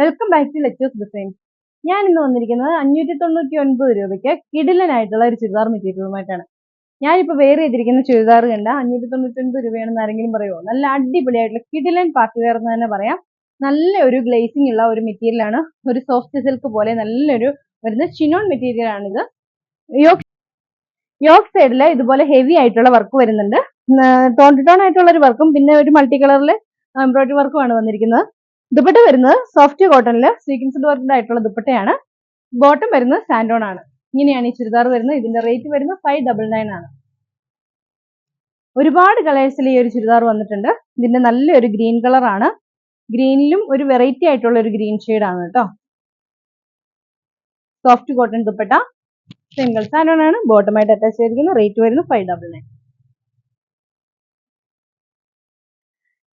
Welcome back to lectures designs ഞാൻ ഇന്ന് വന്നിരിക്കുന്നത് അഞ്ഞൂറ്റി തൊണ്ണൂറ്റി ഒൻപത് രൂപയ്ക്ക് കിടിലനായിട്ടുള്ള ഒരു ചുരിദാർ മെറ്റീരിയലുമായിട്ടാണ്. ഞാനിപ്പോൾ വേറെ ചെയ്തിരിക്കുന്ന ചുരിദാർ കണ്ട അഞ്ഞൂറ്റി തൊണ്ണൂറ്റി ഒൻപത് രൂപയാണെന്ന് ആരെങ്കിലും പറയുമോ നല്ല അടിപൊളിയായിട്ടുള്ള കിടിലൻ പാർട്ടി വെയർ എന്ന് തന്നെ പറയാം. നല്ല ഒരു ഗ്ലേസിംഗ് ഉള്ള ഒരു മെറ്റീരിയലാണ് ഒരു സോഫ്റ്റ് സിൽക്ക് പോലെ നല്ലൊരു വരുന്ന ചിനോൺ മെറ്റീരിയൽ ആണിത്. യോക്ക് യോക്ക് സൈഡിൽ ഇതുപോലെ ഹെവി ആയിട്ടുള്ള വർക്ക് വരുന്നുണ്ട്. ടോൺ ടു ടോൺ ആയിട്ടുള്ള ഒരു വർക്കും പിന്നെ ഒരു മൾട്ടി കളറിൽ എംബ്രോയിഡറി വർക്കുമാണ് വന്നിരിക്കുന്നത്. ദുപ്പട്ട വരുന്നത് സോഫ്റ്റ് കോട്ടണിൽ സീക്വൻസ്ഡ് വർക്ക്ഡ് ആയിട്ടുള്ള ദുപ്പട്ടയാണ്. ബോട്ടം വരുന്നത് സാൻഡോൺ ആണ്. ഇങ്ങനെയാണ് ഈ ചുരിദാർ വരുന്നത്. ഇതിന്റെ റേറ്റ് വരുന്നത് ഫൈവ് ഡബിൾ നയൻ ആണ്. ഒരുപാട് കളേഴ്സിൽ ഈ ഒരു ചുരിദാർ വന്നിട്ടുണ്ട്. ഇതിന്റെ നല്ലൊരു ഗ്രീൻ കളറാണ് ഗ്രീനിലും ഒരു വെറൈറ്റി ആയിട്ടുള്ള ഒരു ഗ്രീൻ ആണ് കേട്ടോ. Soft cotton dupatta. Single santoon ആണ്. ബോട്ടമായിട്ട് അറ്റാച്ച് ചെയ്തിരിക്കുന്നത് റേറ്റ് വരുന്നത് ഫൈവ് ഡബിൾ നയൻ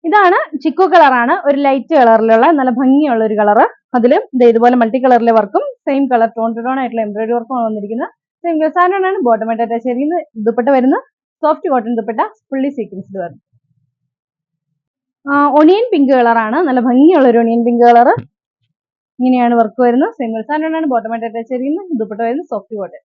ഇതാണ് ചിക്കു കളറാണ് ഒരു ലൈറ്റ് കളറിലുള്ള നല്ല ഭംഗിയുള്ള ഒരു കളറ് അതിലും ഇതുപോലെ മൾട്ടി കളറിലെ വർക്കും same colour tone two tone ആയിട്ടുള്ള എംബ്രോയിഡറി വർക്കും വന്നിരിക്കുന്നത്. സെയിം ആണ് ബോട്ടമായിട്ട് അറ്റാച്ച് ചെയ്തിരിക്കുന്നത്. ദുപ്പട്ട വരുന്ന. Soft cotton dupatta fully sequenced വരുന്നത് ഒണിയൻ പിങ്ക് കളറാണ് നല്ല ഭംഗിയുള്ള ഒരു ഒണിയൻ പിങ്ക് കളർ ഇങ്ങനെയാണ് വർക്ക് വരുന്നത്. സെയിം ആണ് ബോട്ടമായിട്ട് അറ്റാച്ച് ചെയ്തിരിക്കുന്നത്. ദുപ്പട്ട വരുന്ന. സോഫ്റ്റ് കോട്ടൺ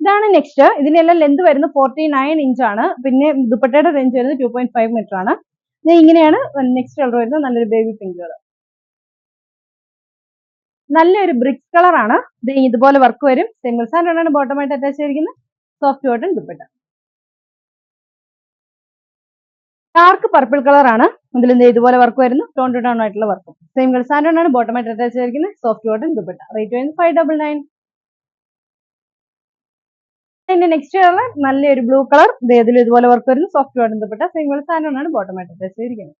ഇതാണ് നെക്സ്റ്റ് ഇതിനെല്ലാം ലെന്ത് വരുന്നത് ഫോർട്ടി നയൻ ഇഞ്ച് ആണ്. പിന്നെ ദുപ്പട്ടയുടെ റേഞ്ച് വരുന്നത് ടു പോയിന്റ് ഫൈവ് മീറ്റർ ആണ്. ഇങ്ങനെയാണ് നെക്സ്റ്റ് കളർ വരുന്നത് നല്ലൊരു ബേബി പിങ്ക് കളർ നല്ലൊരു ബ്രിക്സ് കളറാണ് ഇത് ഇതുപോലെ വർക്ക് വരും. സിംഗിൾ സാൻഡ് ആണ് ബോട്ടമായിട്ട് അറ്റാച്ച് ചെയ്തിരിക്കുന്നത്. Soft cotton dupatta. Dark purple കളറാണ് ഇതിൽ ഇതുപോലെ വർക്ക് വരുന്നു. ടോൺ ടു ടോൺ ആയിട്ടുള്ള വർക്കും സിംഗിൾ സാൻഡ് ആണ് ബോട്ടമായിട്ട് അറ്റാച്ച് ചെയ്തിരിക്കുന്നത്. Soft cotton dupatta. റേറ്റ് വരുന്നത് ഫൈവ് ഡബിൾ നയൻ അതിന്റെ നെക്സ്റ്റ് കളർ നല്ലൊരു ബ്ലൂ കളർ ഇതിൽ ഇതുപോലെ വർക്ക് വരുന്നു. സോഫ്റ്റ് ബന്ധപ്പെട്ട സിംഗിൾ സാൻഡ് ആണ് ബോട്ടമായിട്ട് വെച്ചിരിക്കുന്നത്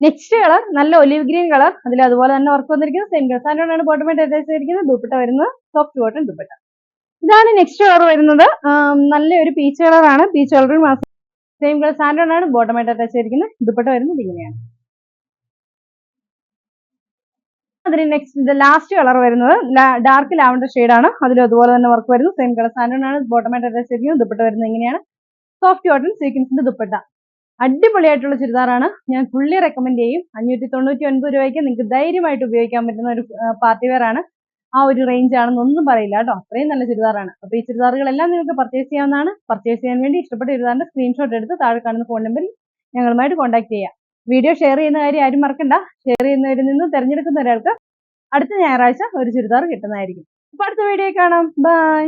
നെക്സ്റ്റ് കളർ നല്ല ഒലിവ് ഗ്രീൻ കളർ അതിൽ അതുപോലെ തന്നെ വർക്ക് വന്നിരിക്കുന്നത് സിംഗിൾ സാൻഡ് ആണ് ബോട്ടം ആയിട്ട് ചെയ്തിരിക്കുന്നത്. ദുപ്പട്ട വരുന്നത് സോഫ്റ്റ് കോട്ടൺ ദുപ്പട്ട. ഇതാണ് നെക്സ്റ്റ് കളർ വരുന്നത്. നല്ലൊരു പീച്ച് കളറാണ് പീച്ച് കളറും സെയിം കളർ സാൻഡ് ആണ്. ബോട്ടമായിട്ട് അറ്റാച്ച് ചെയ്തിരിക്കുന്നത്. ദുപ്പട്ട വരുന്നത് ഇങ്ങനെയാണ് അതിന് നെക്സ്റ്റ് ലാസ്റ്റ് കളർ വരുന്നത് ഡാർക്ക് ലാവണ്ടർ ആണ്. അതിലും അതുപോലെ തന്നെ വർക്ക് വരുന്നു. സെയിം കളർ സാൻഡൺ ആണ്. ബോട്ടമായിട്ട് അറ്റാച്ച് ചെയ്തിരിക്കുന്നത് ദുപ്പട്ട വരുന്നത് ഇങ്ങനെയാണ്. സോഫ്റ്റ് കോട്ടൺ സീക്വൻസിന്റെ ദുപ്പട്ട. അടിപൊളിയായിട്ടുള്ള ചുരിദാറാണ്. ഞാൻ ഫുള്ളി റെക്കമെൻഡ് ചെയ്യും. അഞ്ഞൂറ്റി തൊണ്ണൂറ്റി ഒൻപത് രൂപയ്ക്ക് നിങ്ങൾക്ക് ധൈര്യമായിട്ട് ഉപയോഗിക്കാൻ പറ്റുന്ന ഒരു പാർട്ടി വെയർ ആണ്. ആ ഒരു റേഞ്ച് ആണെന്നൊന്നും പറയില്ല കേട്ടോ. അത്രയും നല്ല ചുരിദാറാണ്. അപ്പോൾ ഈ ചുരിദാറുകളെല്ലാം നിങ്ങൾക്ക് പർച്ചേസ് ചെയ്യാവുന്നതാണ്. പർച്ചേസ് ചെയ്യാൻ വേണ്ടി ഇഷ്ടപ്പെട്ട ചുരിദാറിന്റെ സ്ക്രീൻഷോട്ട് എടുത്ത് താഴെ കാണുന്ന ഫോൺ നമ്പറിൽ ഞങ്ങളുമായിട്ട് കോൺടാക്ട് ചെയ്യാം. വീഡിയോ ഷെയർ ചെയ്യുന്ന കാര്യം ആരും മറക്കണ്ട. ഷെയർ ചെയ്യുന്നവരിൽ നിന്നും തിരഞ്ഞെടുക്കുന്ന ഒരാൾക്ക് അടുത്ത ഞായറാഴ്ച ഒരു ചുരിദാർ കിട്ടുന്നതായിരിക്കും. അപ്പൊ അടുത്ത വീഡിയോ കാണാം. ബൈ